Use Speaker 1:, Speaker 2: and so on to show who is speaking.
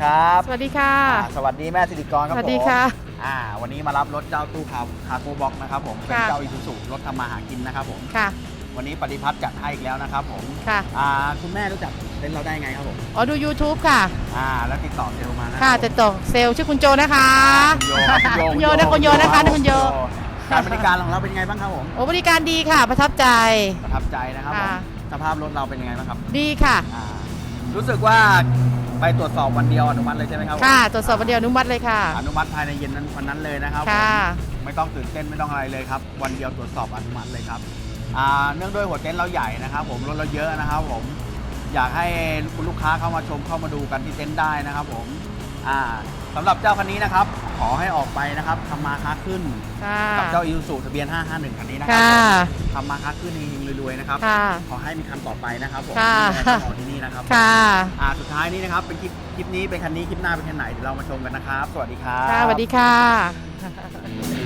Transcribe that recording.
Speaker 1: วัสดีครับ
Speaker 2: สวัสดีค่ะ
Speaker 1: อ่าสวัสดีแม่สิริกรครับ
Speaker 2: ส
Speaker 1: ผม
Speaker 2: วัสดีค่ะ
Speaker 1: อ่าวันนี้มารับรถเจ้าตู้คาคาโกบ็อกนะครับผมเป็น
Speaker 2: ค่ะ
Speaker 1: เจ้าอีซูซูรถทำมาหากินนะครับผม
Speaker 2: ค่ะ
Speaker 1: วันนี้ปฏิพัฒน์จัดให้อีกแล้วนะครับผม
Speaker 2: ค่ะ
Speaker 1: อ่าคุณแม่รู้จักเต็นท์เราได้ไงครับผม
Speaker 2: อ๋อ ดู YouTube ค่ะ
Speaker 1: อ่าแล้วติดต่อเซลล์มานะ
Speaker 2: ค่ะจะตกเซลล์ชื่อคุณโจนะคะ
Speaker 1: คุณโยครับคุณโย
Speaker 2: คุณโยนะคุณโยนะคะคุณโย
Speaker 1: การบริการของเราเป็นยังไงบ้างครับผม
Speaker 2: โอ้บริการดีค่ะ ประทับใจ
Speaker 1: ประทับใจนะครับผม
Speaker 2: ค่ะ
Speaker 1: สภาพรถเราเป็นยังไงบ้างครับ
Speaker 2: ดีค่ะ
Speaker 1: อ่า รู้สึกว่าไปตรวจสอบวันเดียวอนุมัติเลยใช่ไหมครับผม
Speaker 2: ค่ะ ตรวจสอบวันเดียวอนุมัติเลยค่ะ
Speaker 1: อนุมัติภายในเย็นนั้นวันนั้นเลยนะครับผม
Speaker 2: ค่ะ
Speaker 1: ไม่ต้องตื่นเต้นไม่ต้องอะไรเลยครับ วันเดียวตรวจสอบอนุมัติเลยครับอ่าเนื่องด้วยหัวเต็นท์เราใหญ่นะครับ ผมรถเราเยอะนะครับ ผมอยากให้คุณลูกค้าเข้ามาชมเข้ามาดูกันที่เต็นท์ได้นะครับ ผม อ่าสำหรับเจ้าคันนี้นะครับ ขอให้ออกไปนะครับทำมาค้าขึ้น
Speaker 2: ค่ะ
Speaker 1: กับเจ้าอิ u ูทะเบียน 551 คันนี้นะครั
Speaker 2: ค่ะ
Speaker 1: ทำมาค้าขึ้นเฮงๆรวยๆนะครับ
Speaker 2: ค่ะ
Speaker 1: ขอให้มีคันต่อไปนะครับผม
Speaker 2: ค่ะ
Speaker 1: ที่ได้เข้ามาที่นี่นะครับ
Speaker 2: ค่ะ
Speaker 1: อ่าสุดท้ายนี้นะครับเป็นคลิปคลิปนี้เป็นคันนี้คลิปหน้าเป็นคันไหนเดี๋ยวเรามาชมกันนะครับ สวัสดีครับ
Speaker 2: ค่ะสวัสดีค่ะ